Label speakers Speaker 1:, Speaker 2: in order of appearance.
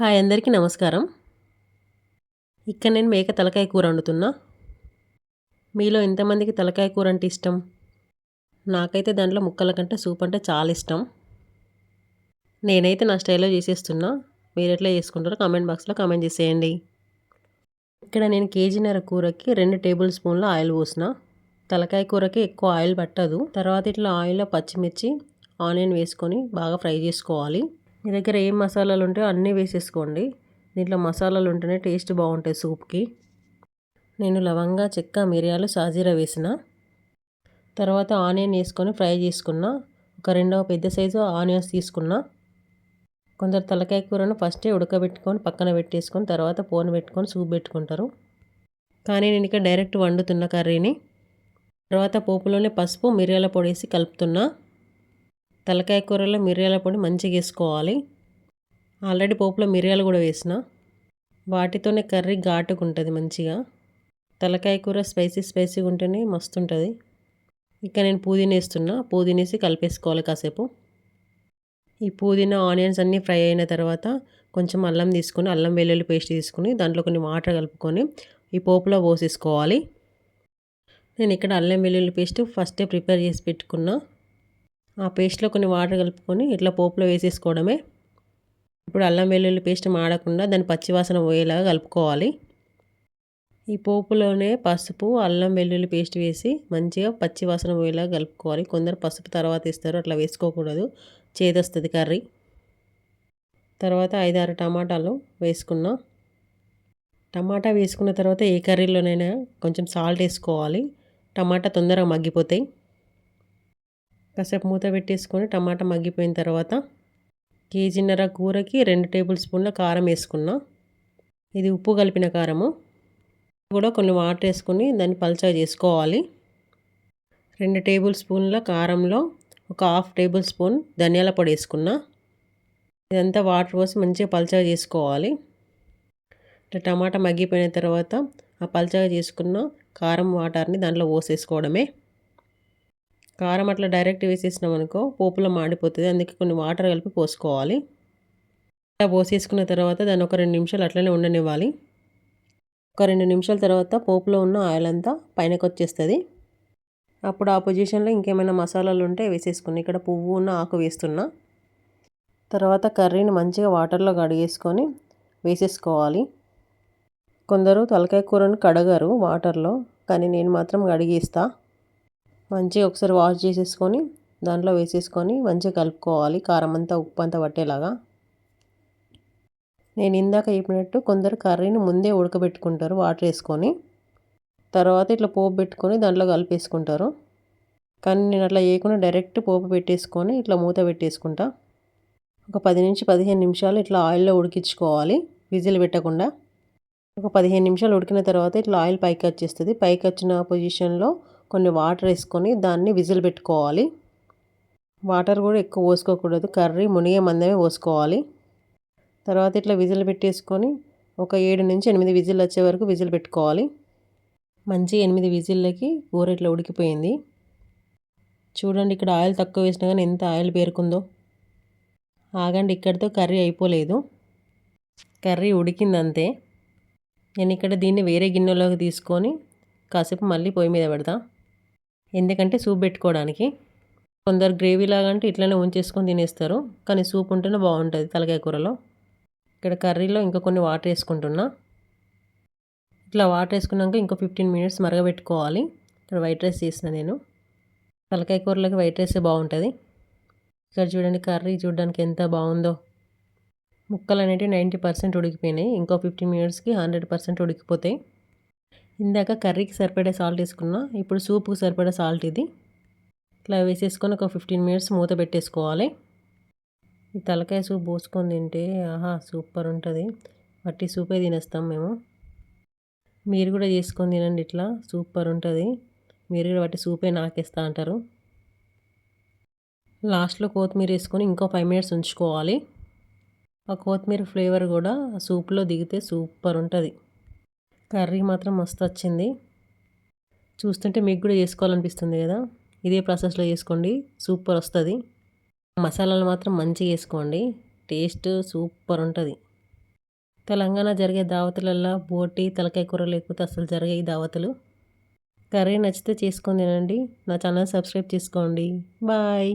Speaker 1: Hi అందరికీ నమస్కారం. ఇక్కడ నేను మేక తలకాయ కూర వండుతున్నా. మీలో ఎంతమందికి తలకాయ కూర అంటే ఇష్టం? నాకైతే దాంట్లో ముక్కల కంటే సూప్ అంటే చాలా ఇష్టం. నేనైతే నా స్టైల్లో చేసేస్తున్నా. మీరు ఎట్లా చేసుకుంటారో కామెంట్ బాక్స్లో కామెంట్ చేసేయండి. ఇక్కడ నేను కేజీన్నర కూరకి రెండు టేబుల్ స్పూన్ల ఆయిల్ పోసిన. తలకాయ కూరకి ఎక్కువ ఆయిల్ పట్టదు. తర్వాత ఇట్లా ఆయిల్లో పచ్చిమిర్చి ఆనియన్ వేసుకొని బాగా ఫ్రై చేసుకోవాలి. మీ దగ్గర ఏం మసాలాలు ఉంటాయో అన్నీ వేసేసుకోండి. దీంట్లో మసాలాలు ఉంటేనే టేస్ట్ బాగుంటాయి సూప్కి. నేను లవంగా చెక్క మిరియాలు సాజీరా వేసిన. తర్వాత ఆనియన్ వేసుకొని ఫ్రై చేసుకున్న. ఒక రెండవ పెద్ద సైజు ఆనియన్స్ తీసుకున్నా. కొందరు తలకాయ కూరను ఫస్టే ఉడకబెట్టుకొని పక్కన పెట్టేసుకొని తర్వాత పోను పెట్టుకొని సూప్ పెట్టుకుంటారు. కానీ నేను ఇక్కడ డైరెక్ట్ వండుతున్న కర్రీని. తర్వాత పోపులోనే పసుపు మిరియాల పొడి వేసి కలుపుతున్నా. తలకాయ కూరలో మిరియాల పొడి మంచిగా వేసుకోవాలి. ఆల్రెడీ పోపులో మిరియాలు కూడా వేసిన. వాటితోనే కర్రీ ఘాటుగా ఉంటుంది మంచిగా. తలకాయ కూర స్పైసీ స్పైసీగా ఉంటేనే మస్తు ఉంటుంది. ఇక నేను పుదీనా వేస్తున్నా. పుదీనేసి కలిపేసుకోవాలి కాసేపు. ఈ పుదీనా ఆనియన్స్ అన్నీ ఫ్రై అయిన తర్వాత కొంచెం అల్లం తీసుకొని అల్లం వెల్లుల్లి పేస్ట్ తీసుకుని దాంట్లో కొన్ని వాటర్ కలుపుకొని ఈ పోపులో పోసేసుకోవాలి. నేను ఇక్కడ అల్లం వెల్లుల్లి పేస్ట్ ఫస్టే ప్రిపేర్ చేసి పెట్టుకున్నా. ఆ పేస్ట్లో కొన్ని వాటర్ కలుపుకొని ఇట్లా పోపులో వేసేసుకోవడమే. ఇప్పుడు అల్లం వెల్లుల్లి పేస్ట్ మాడకుండా దాన్ని పచ్చివాసన పోయేలాగా కలుపుకోవాలి. ఈ పోపులోనే పసుపు అల్లం వెల్లుల్లి పేస్ట్ వేసి మంచిగా పచ్చివాసన పోయేలాగా కలుపుకోవాలి. కొందరు పసుపు తర్వాత ఇస్తారు అట్లా వేసుకోకూడదు. చేదొస్తుంది కర్రీ. తర్వాత ఐదారు టమాటాలు వేసుకున్నా. టమాటా వేసుకున్న తర్వాత ఏ కర్రీలోనైనా కొంచెం సాల్ట్ వేసుకోవాలి. టమాటా తొందరగా మగ్గిపోతాయి. కాసేపు మూత పెట్టేసుకొని టమాటా మగ్గిపోయిన తర్వాత కేజీన్నర కూరకి రెండు టేబుల్ స్పూన్ల కారం వేసుకున్నా. ఇది ఉప్పు కలిపిన కారము. కూడా కొన్ని వాటర్ వేసుకొని దాన్ని పల్చగా చేసుకోవాలి. రెండు టేబుల్ స్పూన్ల కారంలో ఒక హాఫ్ టేబుల్ స్పూన్ ధనియాల పొడి వేసుకున్నా. ఇదంతా వాటర్ పోసి మంచిగా పల్చగా చేసుకోవాలి. ఇట్లా టమాటా మగ్గిపోయిన తర్వాత ఆ పల్చగా చేసుకున్న కారం వాటర్ని దాంట్లో పోసేసుకోవడమే. కారం అట్లా డైరెక్ట్ వేసేసినాం అనుకో పోపులో మాడిపోతుంది. అందుకే కొన్ని వాటర్ కలిపి పోసుకోవాలి. అట్లా పోసేసుకున్న తర్వాత దాన్ని ఒక రెండు నిమిషాలు అట్లనే ఉండనివ్వాలి. ఒక రెండు నిమిషాల తర్వాత పోపులో ఉన్న ఆయిల్ అంతా పైనకి వచ్చేస్తుంది. అప్పుడు ఆ పొజిషన్లో ఇంకేమైనా మసాలాలు ఉంటే వేసేసుకుని ఇక్కడ పువ్వు ఉన్న ఆకు వేస్తున్నా. తర్వాత కర్రీని మంచిగా వాటర్లో కడిగేసుకొని వేసేసుకోవాలి. కొందరు తలకాయ కూరను కడగరు వాటర్లో కానీ నేను మాత్రం కడిగేస్తాను మంచిగా ఒకసారి వాష్ చేసేసుకొని దాంట్లో వేసేసుకొని మంచిగా కలుపుకోవాలి. కారం అంతా ఉప్పు అంతా పట్టేలాగా. నేను ఇందాక చెప్పినట్టు కొందరు కర్రీని ముందే ఉడకబెట్టుకుంటారు వాటర్ వేసుకొని. తర్వాత ఇట్లా పోపు పెట్టుకొని దాంట్లో కలిపేసుకుంటారు. కానీ నేను అట్లా చేయకుండా డైరెక్ట్ పోపు పెట్టేసుకొని ఇట్లా మూత పెట్టేసుకుంటా. ఒక పది నుంచి పదిహేను నిమిషాలు ఇట్లా ఆయిల్లో ఉడికించుకోవాలి. విజిల్ పెట్టకుండా. ఒక పదిహేను నిమిషాలు ఉడికిన తర్వాత ఇట్లా ఆయిల్ పైకి వచ్చేస్తుంది. పైకి వచ్చిన పొజిషన్లో కొన్ని వాటర్ వేసుకొని దాన్ని విజిల్ పెట్టుకోవాలి. వాటర్ కూడా ఎక్కువ పోసుకోకూడదు. కర్రీ మునిగే మందమే పోసుకోవాలి. తర్వాత ఇట్లా విజిల్ పెట్టేసుకొని ఒక ఏడు నుంచి ఎనిమిది విజిల్ వచ్చే వరకు విజిల్ పెట్టుకోవాలి. మంచి ఎనిమిది విజిల్లకి కూర ఇట్లా ఉడికిపోయింది. చూడండి ఇక్కడ ఆయిల్ తక్కువ వేసినా కానీ ఎంత ఆయిల్ పేరుకుందో. ఆగండి ఇక్కడితో కర్రీ అయిపోలేదు. కర్రీ ఉడికిందంతే. నేను ఇక్కడ దీన్ని వేరే గిన్నెలోకి తీసుకొని కాసేపు మళ్ళీ పొయ్యి మీద పెడతా. ఎందుకంటే సూప్ పెట్టుకోవడానికి. కొందరు గ్రేవీ లాగా అంటే ఇట్లనే ఉంచేసుకొని తినేస్తారు. కానీ సూప్ ఉంటేనే బాగుంటుంది తలకాయ కూరలో. ఇక్కడ కర్రీలో ఇంకా కొన్ని వాటర్ వేసుకుంటున్నా. ఇట్లా వాటర్ వేసుకున్నాక ఇంకో ఫిఫ్టీన్ మినిట్స్ మరగబెట్టుకోవాలి. ఇక్కడ వైట్ రైస్ చేసిన నేను. తలకాయ కూరలోకి వైట్ రైస్ బాగుంటుంది. ఇక్కడ చూడండి కర్రీ చూడడానికి ఎంత బాగుందో. ముక్కలు అనేటివి నైంటీ పర్సెంట్ ఉడికిపోయినాయి. ఇంకో ఫిఫ్టీన్ మినిట్స్కి హండ్రెడ్ పర్సెంట్ ఉడికిపోతాయి. ఇందాక కర్రీకి సరిపడే సాల్ట్ వేసుకున్నా ఇప్పుడు సూప్కి సరిపడే సాల్ట్ ఇది. ఇట్లా వేసేసుకొని ఒక ఫిఫ్టీన్ మినిట్స్ మూత పెట్టేసుకోవాలి. ఈ తలకాయ సూప్ పోసుకొని తింటే ఆహా సూపర్ ఉంటుంది. వట్టి సూపే తినేస్తాం మేము. మీరు కూడా చేసుకొని తినండి ఇట్లా సూపర్ ఉంటుంది. మీరు కూడా వట్టి సూపే నాకేస్తా అంటారు. లాస్ట్లో కొత్తిమీర వేసుకొని ఇంకో ఫైవ్ మినిట్స్ ఉంచుకోవాలి. ఆ కొత్తిమీర ఫ్లేవర్ కూడా సూప్లో దిగితే సూపర్ ఉంటుంది. కర్రీ మాత్రం మస్తు వచ్చింది చూస్తుంటే మీకు కూడా చేసుకోవాలనిపిస్తుంది కదా. ఇదే ప్రాసెస్లో చేసుకోండి. సూపర్ వస్తుంది. మసాలాలు మాత్రం మంచిగా వేసుకోండి. టేస్ట్ సూపర్ ఉంటుంది. తెలంగాణ జరిగే దావతులల్లో బోటి తలకాయ కూర లేకపోతే అసలు జరిగే ఈ దావతులు. కర్రీ నచ్చితే చేసుకొని తినండి. నా ఛానల్ సబ్స్క్రైబ్ చేసుకోండి. బాయ్.